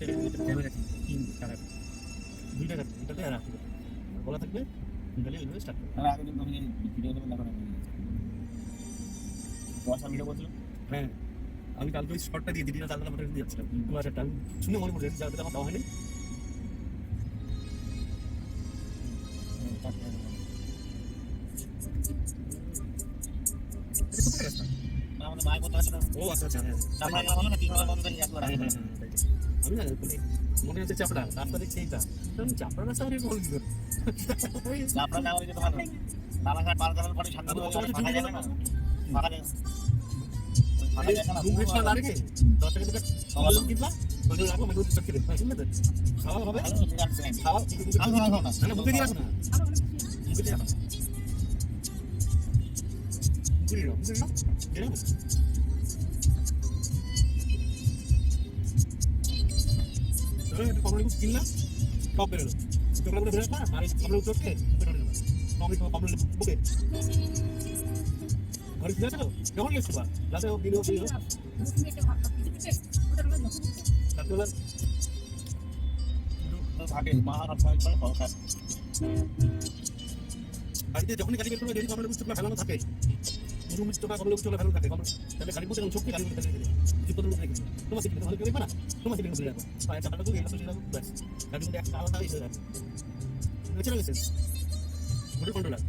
টাকা দিয়ে ক্যামেরা তিন টাকা দুই টাকা এটাতে আর রাখবে বলা থাকবে স্টার্ট করবে আগে কিন্তু আমি ভিডিও করে দেখানো পয়সা ভিডিও করছিলাম হ্যাঁ আমি কালকে ওই শর্টটা দিয়ে দিদি না তাহলে আমার দিয়ে যাচ্ছিলাম কুয়াশাটা আমি শুনে মনে পড়ছে যাতে আমার দেওয়া হয়নি আমাদের মায়ের কথা আছে না? ও আচ্ছা আচ্ছা হ্যাঁ। চাপড়া না তিন হাজার বন্ধ করে একবার মানে মনে হচ্ছে চাপড়া। রাস্তা দেখছি এইটা চাপড়া রাস্তা আমি বলি চাপড়া না যেতে পারবে রানাঘাট পার করার পরে সামনে ফাঁকা যাবে না? ফাঁকা যাবে না? মেঘ ধরো একটু কিনলাম টপ বেরোলো। চোখলা করে বেরোলো না আর কমলা লেবু বেরোলো না টমেটো কমলা লেবু ঘরে ফিরে আসো? যখন গেছো বা রাতে ও দিন তারপরে বললাম, থাকে আপনার করে ভালো খায় যখনই গাড়ি বের করবে যদি কমলা লেবু ফেলানো থাকে মিষ্টি বা কমলা লেবু চোখলা ফেলানো থাকে। তাহলে গাড়ি মধ্যে চোখকে গাড়ি মধ্যে ফেলে রেখে তোমার সিটি ভালো দেখবে না? তোমার সিটি মধ্যে রাখো পায়ে চাপাটা তো এলাকা রাখো ব্যাস গাড়ির মধ্যে একটা আলাদা ইয়ে রাখো বুঝতে পেরেছেন মোটর কন্ট্রোলার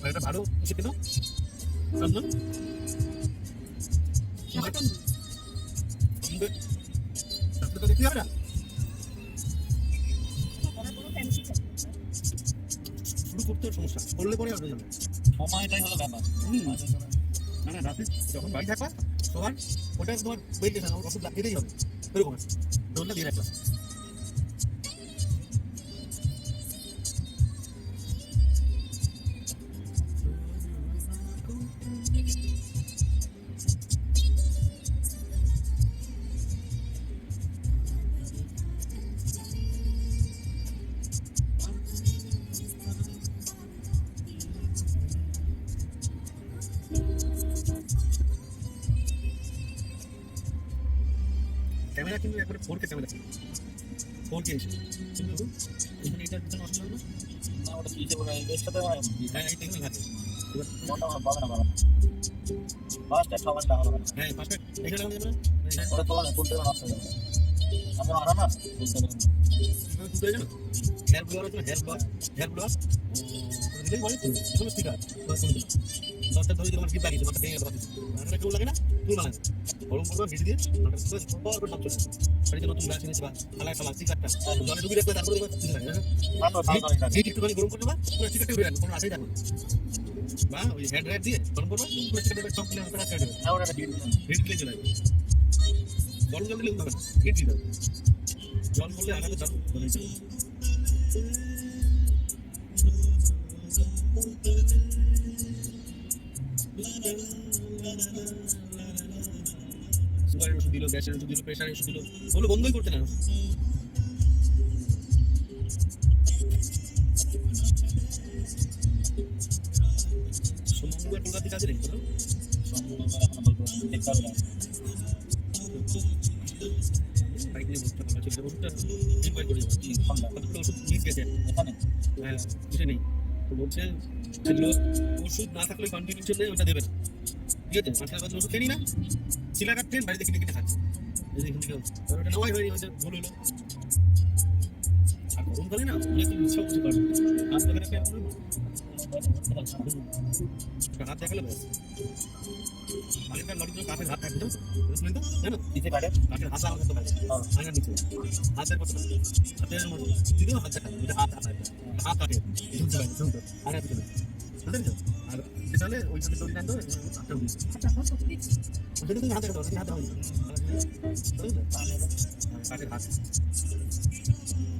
আর এটা ভালো কিসে কেন চন্দন তারপরে তো দেখতে হবে না শুরু করতে সমস্যা করলে পরে আর যাবে সময়টাই হলো ব্যাপার না রাতে যখন বাড়ি থাকবা সবার ওটা তোমার ওয়েট না ওষুধ লাগিয়েই হবে এরকম আছে ডোলটা দিয়ে রাখলাম ক্যামেরা কিন্তু একবারে four K camera four K এসে কিন্তু এখানে এটার জন্য অসুবিধা হলো না ওটা বলে হ্যাঁ এই টেকনিক আছে। মোটা পাবে না ফার্স্ট হ্যাঁ না ওটা তোলা না নষ্ট আমরা হেয়ার হেয়ার হেয়ার দিলেই বলে ঠিক আছে দশটা ধরে তোমার গিফট লাগিয়েছে মাথা ভেঙে মাথাটা কেউ লাগে না? তুই মানে গরম করবে ভিজে দিয়ে পুরো করে সব চলে বাড়িতে নতুন গাছ এনেছে বা খালায় খালা চিকারটা জলে ডুবি রাখবে তারপরে হিট একটুখানি গরম করতে বা পুরো চিকারটা উড়ে কোনো আশাই থাকবে বা ওই হেড রাইট দিয়ে গরম করবে পুরো চিকারটা সব কিনে আমাকে রাখতে হবে না ওটা দিয়ে হিট দিলে চলে যাবে গরম জল দিলে উঠবে না হিট দিতে হবে জল করলে আলাদা জল বলে যাবে। সুগারের ওষুধ দিল গ্যাসের ওষুধ দিল প্রেশারের ওষুধ দিল ওগুলো বন্ধই করতে না সোমবার নেই না বাইক নিয়ে বসতে ওষুধটা করে যাব ওষুধ গেছে এখানে হ্যাঁ নেই তো বলছে ওষুধ না থাকলে কন্টিনিউ চলে ওটা দেবে না। ঠিক আছে? মাঝখানে বছর ওষুধ খেলি না? শিলা ট্রেন বাড়িতে কিনে কিনে খাচ্ছে। আর ভুল হলো। আর গরমকালে না অনেক সব করতে পারবে। হাত হাত দেখালে লরিগুলো কাঠের হাত থাকতো বুঝলেন তো জানো দিতে পারে কাঠের হাত আলাদা হ্যাঁ। নিচে হাতের কথা না। মধ্যে দিদিও হাত দেখা হাত হাত। হাত কাটে ঝুলতে তো আর উঠে ওখানে তুমি হাতে কাটো হাতে হাত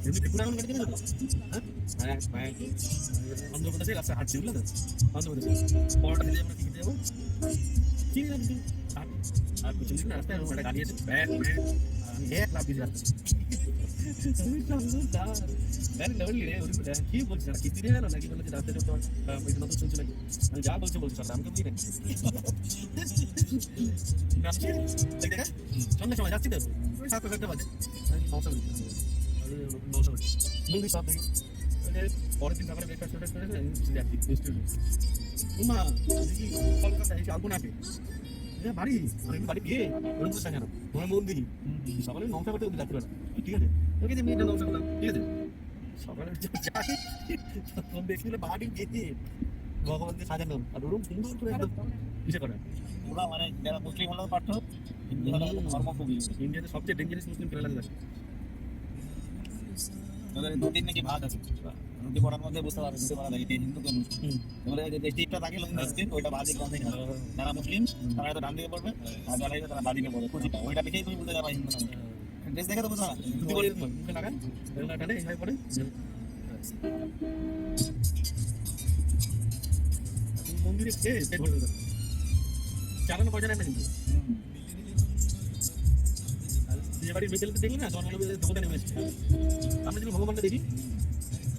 এমনি তো হ্যাঁ হ্যাঁ হ্যাঁ অন্ধ্রপ্রদেশে রাস্তায় হাঁটছি তো অন্ধ্রপ্রদেশে আর পিছন দিকে রাস্তায় একটা গাড়ি এসে ব্যাগ আমি এক লাভ দিয়ে কি বলছি কি দিয়ে গেল নাকি বলেছে রাস্তায় নাকি যা বলছে বলছি সব আমি বুঝি না যাচ্ছি দেখ দেখা সময় যাচ্ছি তো ওই সাত একটা বাজে আমি মৌসা বলি মৌসা বলি মন্দির সব দেখি ওই পরের দিন সকালে ব্রেকফাস্ট টোটাস করে আমি চলে যাচ্ছি। রেস্টুরেন্টে উমা দেখি কলকাতা এসে আলপনা পে বাড়ি বাড়ি বিয়ে ওরকম থাকে না তোমার মন্দির সকালে নৌকা করতে ওদের ঠিক আছে ঠিক আছে ভগবানকে সাজানো আর সুন্দর করে ওরা মানে যারা মুসলিম ইন্ডিয়াতে সবচেয়ে ডেঞ্জারাস মুসলিম লাগে ওদের দু তিন নাকি ভাগ আছে। নদী পড়ার মধ্যে বুঝতে পারবে নদী পড়া থাকে হিন্দু কে মুসলিম যে স্টিকটা থাকে স্টিক ওইটা বাদিক দিকে হবে। যারা মুসলিম তারা হয়তো ডান দিকে পড়বে আর যারা হয়তো তারা বাদিকে পড়বে। কুচিটা ওইটা দেখেই তুমি বুঝতে পারবে হিন্দু না ড্রেস দেখে তো বুঝো না। ধুতি পরে মুখে লাগান টানে এইভাবে পরে মন্দিরে খেয়ে পেট ভরে চালানো নেয় না কিন্তু। বাড়ির মেয়েছেলেতে দেখলি না তখন দেবতা নেমে এসছে। আমরা যদি ভগবানকে দেখি,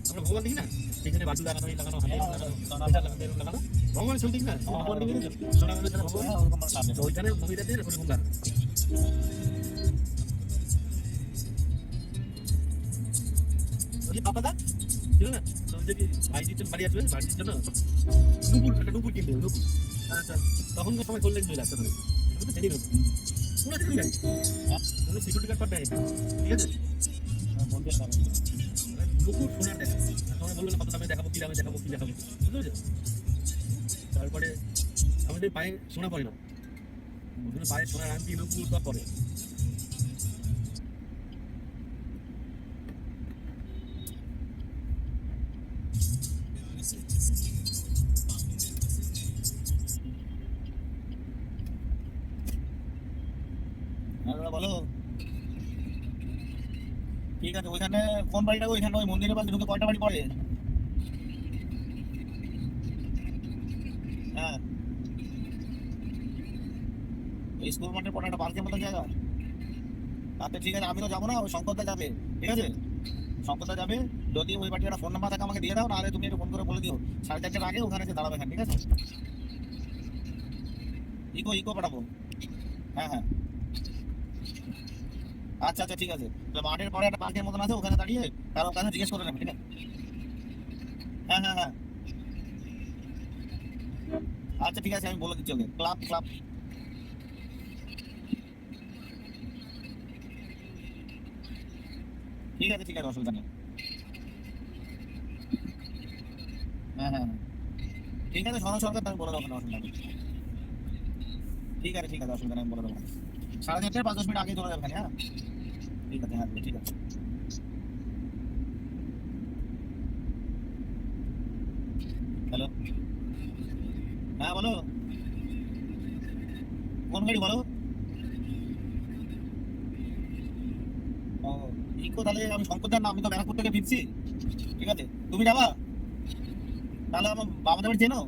আমরা ভগবান দেখি না এখানে বাটু লাগানো, এই লাগানো হাতে লাগানো লাগানো ভগবান শুনতি না ভগবান দেখি সোনা ভগবান। না তো ওই যে কি, ভাইজির জন্য বাড়ি আসবে বাড়ির জন্য? নুপুর, একটা নুপুর কিনতে আচ্ছা সময় করলেন চলে আসতে পারে পুরো কোনো সিকিউরিটি গার্ড ঠিক আছে? সামনে। নুপুর সোনার দেখা। দেখাবো, কি দামে দেখাবো, কি দেখাবো। বুঝতে পেরেছ? তারপরে আমাদের পায়ে সোনা পড়ে না। পায়ে সোনার আংটি নুপুর সব কোন বাড়িটা? ওইখানে ওই মন্দিরের পাশে ঢুকে কয়টা বাড়ি পড়ে? হ্যাঁ। স্কুল মাঠের পরে একটা পার্কের মতো জায়গা। আচ্ছা ঠিক আছে আমি তো যাব না, ওই শঙ্করদা যাবে, ঠিক আছে? শঙ্করদা যাবে, যদি ওই বাড়ির একটা ফোন নাম্বার থাকে আমাকে দিয়ে দাও, নাহলে তুমি একটু ফোন করে বলে দিও। সাড়ে চারটার আগে ওখানে এসে দাঁড়াবে ঠিক আছে? ইকো ইকো পাঠাবো। হ্যাঁ হ্যাঁ। আচ্ছা আচ্ছা ঠিক আছে। তাহলে মাঠের পরে একটা পার্কের মতন আছে, ওখানে দাঁড়িয়ে তার ওখানে জিজ্ঞেস করে নেবে, ঠিক আছে? হ্যাঁ হ্যাঁ হ্যাঁ। আচ্ছা ঠিক আছে, আমি বলে দিচ্ছি, ওকে। ক্লাব ক্লাব ঠিক আছে ঠিক আছে, অসুবিধা নেই। হ্যাঁ হ্যাঁ হ্যাঁ। ঠিক আছে, সরো সরকার আমি বলে দেবো অসুবিধা নেই। ঠিক আছে ঠিক আছে, অসুবিধা নেই, আমি বলে দেবো। সাড়ে চারটে পাঁচ দশ মিনিট আগে চলে যাবে হ্যাঁ ঠিক আছে হ্যাঁ ঠিক আছে। হ্যালো? হ্যাঁ বলো। কোন গাড়ি, বলো? ও, ইকো, তাহলে আমি শঙ্করদার না আমি তো ব্যারাকপুর থেকে ফিরছি। ঠিক আছে, তুমি যাবা? তাহলে আমার বাবাদের বাড়ি চেনো?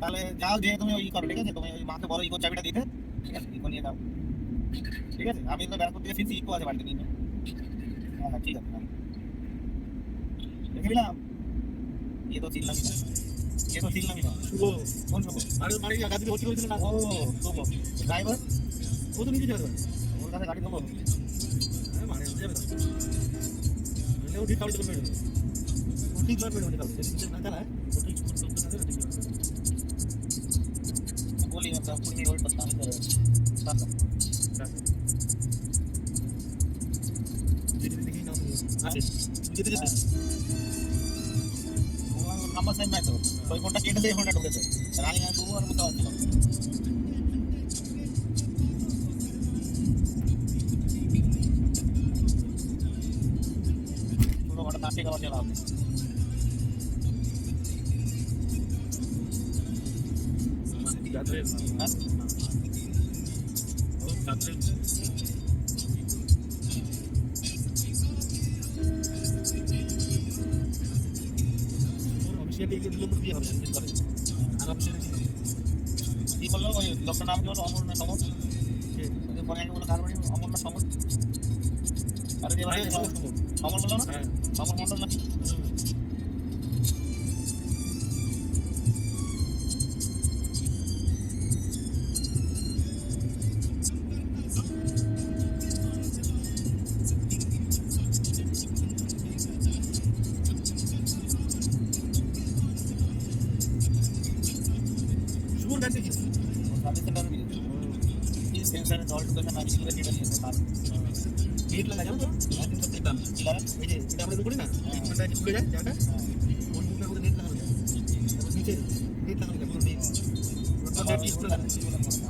তাহলে যাও যে তুমি ওই করো, ঠিক আছে? তুমি ওই মাকে বলো ইকো চাবিটা দিতে। ঠিক আছে, ইকো নিয়ে যাও। ঠিক আছে? আমি তো ব্যারাকপুর থেকে ফিরছি ইকো আছে বাড়িতে নিয়ে। হ্যাঁ হ্যাঁ ঠিক আছে দেখে নিলাম? এ তো চিনলামই না। এ তো চিনলামই না। শুভ। কোন শুভ? আর বাড়ি গাড়ি ভর্তি হয়েছিল না? ও শুভ। ড্রাইভার? ও তো নিজে যাবে। ওর কাছে গাড়ি দেবো হ্যাঁ মানে যাবে না ও ঠিক করবে ও ঠিক করবে না না চালায় ও ঠিক করতে না বলি আমরা পুরি হোল্ড করতে আমি আছে যেতে যেতে নাম্বার সেন্ড নাই তো ওই ফোনটা কেটে দিয়ে ফোনটা ঢুকেছে রানি আর শুভ থেকে আবার চলা হবে হ্যাঁ হবে আর অফিসিয়ালি কি বলল ওই লোকটার নাম হলো অমর না সমর? ওই পরে আগে বলো কার বাড়ি অমর না সমর আরে হ্যাঁ, সমর, সমর। সমর বলল না? হ্যাঁ। সমর মন্ডল নাকি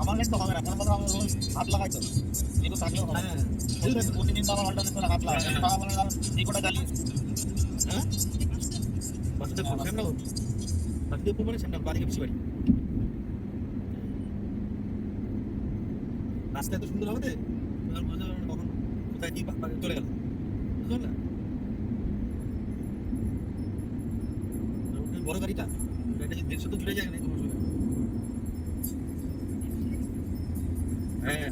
আমার নেট তো হবে না কারণ কথা আমার হাত লাগাই তো এগুলো থাকলেও হবে হ্যাঁ? প্রতিদিন তো আমার অল্টারনেট করে হাত লাগাই টাকা মানে এই কোটা চালিয়েছি হ্যাঁ বাসুদেবপুর মানে শ্যামনগর বাড়ি বাড়ি রাস্তা এত সুন্দর হবে কখন? কোথায় কি চলে গেল? বুঝলো না। বড় গাড়িটা। গাড়িটা দেড়শো তো জুড়ে যায় না কোনো হ্যাঁ।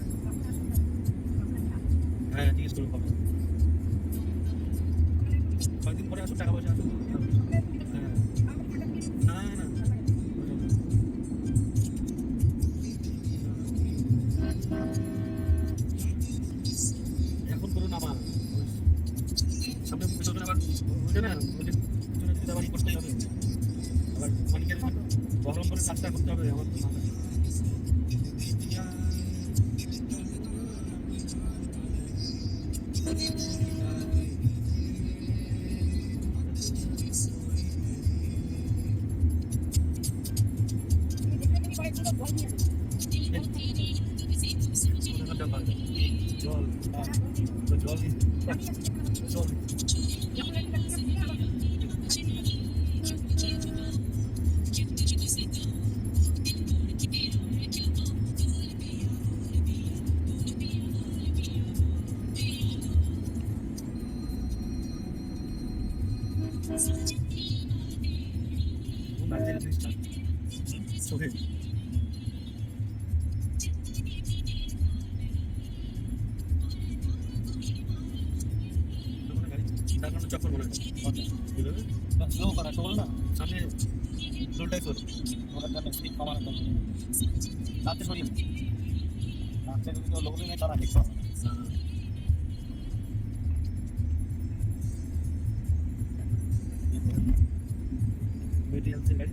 আবার না ই করতে হবে। আবার মালিকের বহরম করে কাজটা করতে হবে আমার তো টোলটাই তোর ওটার জন্য স্পিড কমানোর জন্য রাতে সরিয়ে রাতে যদি কেউ নেই তারা ঠিক হবে মেটেরিয়ালসের গাড়ি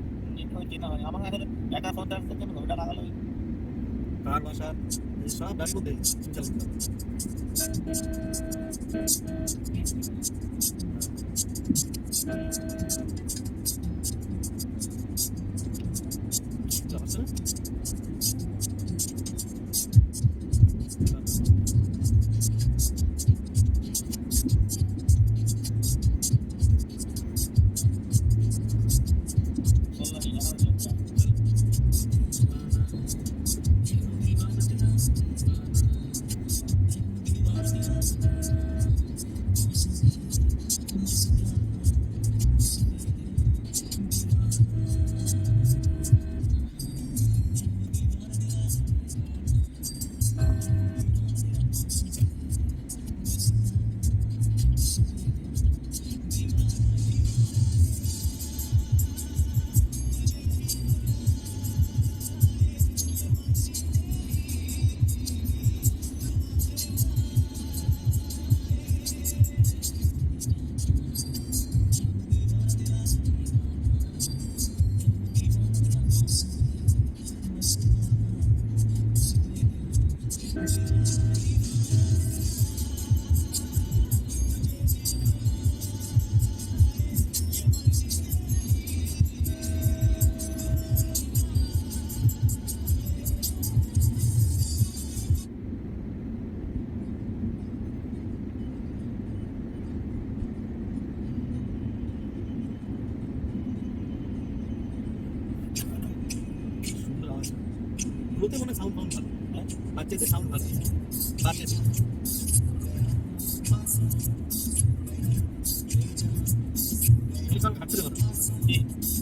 হয় যেটা হয় আমার এখন একা ফোন চার্জ করতে ওটা লাগালো কার বাসা? সব গাড়ির মধ্যে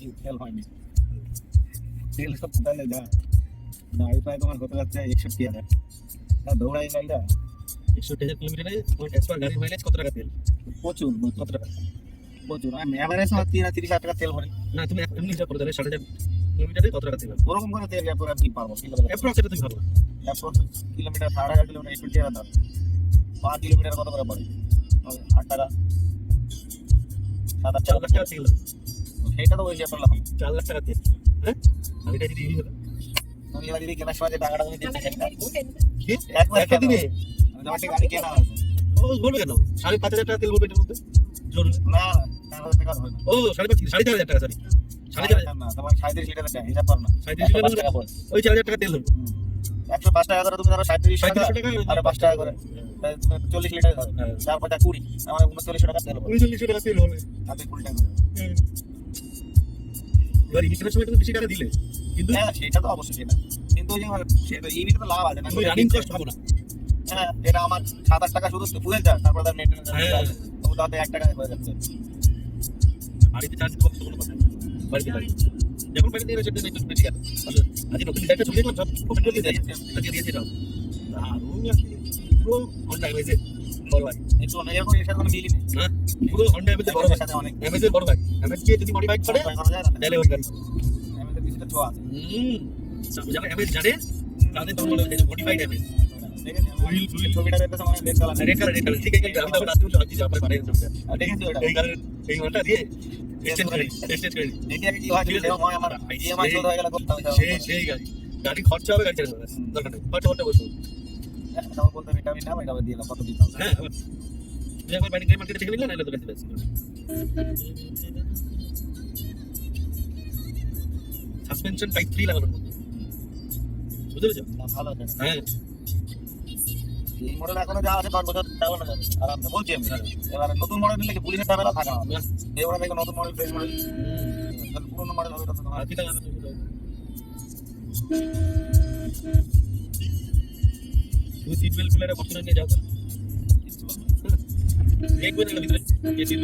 সেই তেল হয়নি। তেল সব কোথায় যা গাড়ি প্রায় তোমার হতে যাচ্ছে একষট্টি হাজার। দৌড়াই গাড়িটা একশো হাজার কিলোমিটারে তোমার ট্রান্সফার গাড়ির মাইলেজ কত টাকা তেল? প্রচুর কত টাকা? প্রচুর। আমি অ্যাভারেজ আমার তিন তিরিশ হাজার টাকা তেল ভরি। না তুমি এমনি হিসাব করে তাহলে ষাট হাজার কিলোমিটারে কত টাকা তেল? ওরকম করে তেল করে আর কি পারব? অ্যাপ্রক্স এটা তুমি ভালো কিলোমিটার ষাট হাজার কিলোমিটার একষট্টি হাজার দাম পাঁচ কিলোমিটার কত করে পড়ে? আট টাকা। সাত আট চার লাখ টাকা তেল। সেইটা তো ওই করলাম চার লাখ টাকা তেল হ্যাঁ? আর এটা যদি হলো। তুমি এবার কেনার সময় যে টাকাটা তুমি দিচ্ছি সেটা কি? একবার একটা দিনে আমি তোমার একটা গাড়ি কেনা হয়েছে। ও বলবে কেন? সাড়ে পাঁচ হাজার টাকা তেল বলবে এটার মধ্যে? জরুরি। না টাকা ও সাড়ে পাঁচ সাড়ে চার হাজার টাকা সরি সাড়ে চার হাজার। না তোমার সাঁত্রিশ হিসাব কর না। সাঁত্রিশ লিটার টাকা ওই চার হাজার টাকা তেল ধরবো। একশো পাঁচ টাকা করে তুমি ধরো সাঁত্রিশ টাকা টাকা আর পাঁচ টাকা করে। চল্লিশ লিটার হ্যাঁ। চার পাঁচটা কুড়ি আমার উনচল্লিশশো টাকা তেল উনচল্লিশশো টাকা তেল হাতে কুড়ি টাকা এবার সময় তুমি বেশি টাকা দিলে। কিন্তু হ্যাঁ সেটা তো অবশ্যই সেটা। কিন্তু ওই যে ইভিতে তো লাভ আছে না। তুমি রানিং কস্ট পাবো না। হ্যাঁ যেটা আমার সাত আট টাকা শুধু ফুয়েল চার্জ তারপর তার নেট হ্যাঁ। তো তাতে এক টাকা হয়ে যাচ্ছে। বাড়িতে চার্জ কম তো কোনো কথা বাড়িতে বাড়ি যখন বাড়িতে এসে সেটা একটু বেশি গেল আজকে নতুন ডিজাইনটা ছবি দেখলাম সব কমেন্ট করে দিয়ে আজকে দিয়েছে এটাও। দারুণ আছে পুরো হন্ডা এমএজে বড় ভাই। একটু এরকম এর সাথে কোনো মিলই নেই। হ্যাঁ পুরো হন্ডা এমএজে বড় ভাই। সাথে অনেক। এমএজে বড় ভাই। এমএজ কে যদি মডিফাই করে করা যায় না তাহলে ওই গাড়ি এমনিতে কিছুটা ছোঁয়া যারা জানে তাদের তো মনে হয় মডিফাইড গাড়ি। খরচা হবে গাড়ি দরকার নেই। খরচা করতে বসো তখন বলতে এটা আমি নাম এটা দিয়ে দিলাম কত দিতে হবে? হ্যাঁ আবার একবার বাড়ি গাড়ি মার্কেটে চেকে নিলে না এলে তো বেশি বেশি সাসপেনশন টাইপ থ্রি লাগানোর মধ্যে। বুঝতে পেরেছ? ভালো হ্যাঁ। মডেল এখনও যা আছে পাঁচ বছর চালানো যাবে আরামসে বলছি আমি। এবার নতুন মডেল নিলে পুলিশের ঝামেলা থাকে না? বাহ। এবারে দেখো নতুন মডেল ফ্রেশ মডেল। পুরোনো মডেল হবে? তুমি সিট বেল্ট খুলে বর্তমানে নিয়ে যাও তো। কিছু